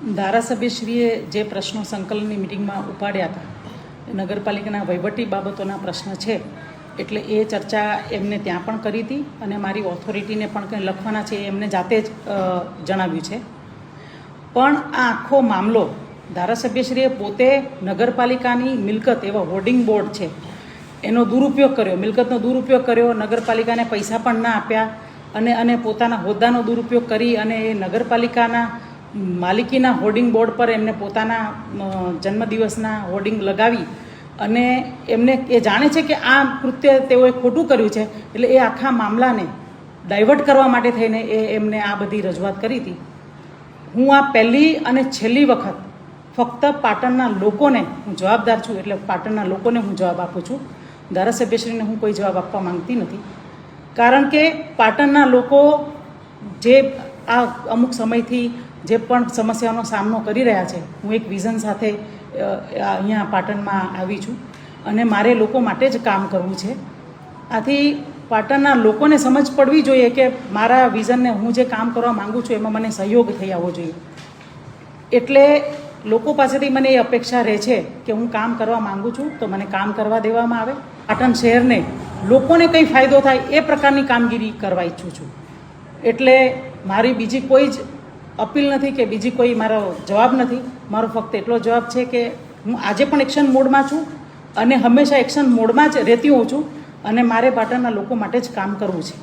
ધારાસભ્યશ્રીએ જે પ્રશ્નો સંકલનની મિટિંગમાં ઉપાડ્યા હતા નગરપાલિકાના વહીવટી બાબતોના પ્રશ્ન છે, એટલે એ ચર્ચા એમને ત્યાં પણ કરી હતી અને મારી ઓથોરિટીને પણ કંઈ લખવાના છે એમને જાતે જ જણાવ્યું છે. પણ આ આખો મામલો ધારાસભ્યશ્રીએ પોતે નગરપાલિકાની મિલકત, એવા હોર્ડિંગ બોર્ડ છે, એનો દુરુપયોગ કર્યો. મિલકતનો દુરુપયોગ કર્યો, નગરપાલિકાને પૈસા પણ ના આપ્યા અને અને પોતાના હોદ્દાનો દુરુપયોગ કરી અને એ નગરપાલિકાના માલિકીના હોર્ડિંગ બોર્ડ પર એમને પોતાના જન્મદિવસના હોર્ડિંગ લગાવી અને એમને એ જાણે છે કે આ કૃત્ય તેઓએ ખોટું કર્યું છે, એટલે એ આખા મામલાને ડાયવર્ટ કરવા માટે થઈને એ એમને આ બધી રજૂઆત કરી હતી. હું આ પહેલી અને છેલ્લી વખત ફક્ત પાટણના લોકોને હું જવાબદાર છું, એટલે પાટણના લોકોને હું જવાબ આપું છું. ધારાસભ્યશ્રીને હું કોઈ જવાબ આપવા માંગતી નથી. કારણ કે પાટણના લોકો જે આ અમુક સમયથી જે પણ સમસ્યાનો સામનો કરી રહ્યા છે, હું એક વિઝન સાથે અહીંયા પાટણમાં આવી છું. અને મારે લોકો માટે જ કામ કરવું છે. આથી પાટણના લોકોને સમજ પડવી જોઈએ કે મારા વિઝનને હું જે કામ કરવા માંગુ છું એમાં મને સહયોગ થઈ આવવો જોઈએ. એટલે લોકો પાસેથી મને એ અપેક્ષા રહે છે કે હું કામ કરવા માગું છું તો મને કામ કરવા દેવામાં આવે. પાટણ શહેરને લોકોને કંઈ ફાયદો થાય એ પ્રકારની કામગીરી કરવા ઈચ્છું છું. એટલે મારી બીજી કોઈ જ અપીલ નથી કે બીજી કોઈ મારો જવાબ નથી. મારો ફક્ત એટલો જવાબ છે કે હું આજે પણ એક્શન મોડમાં છું અને હંમેશા એક્શન મોડમાં જ રહેતી હોઉં છું અને મારે પાટણના લોકો માટે જ કામ કરવું છે.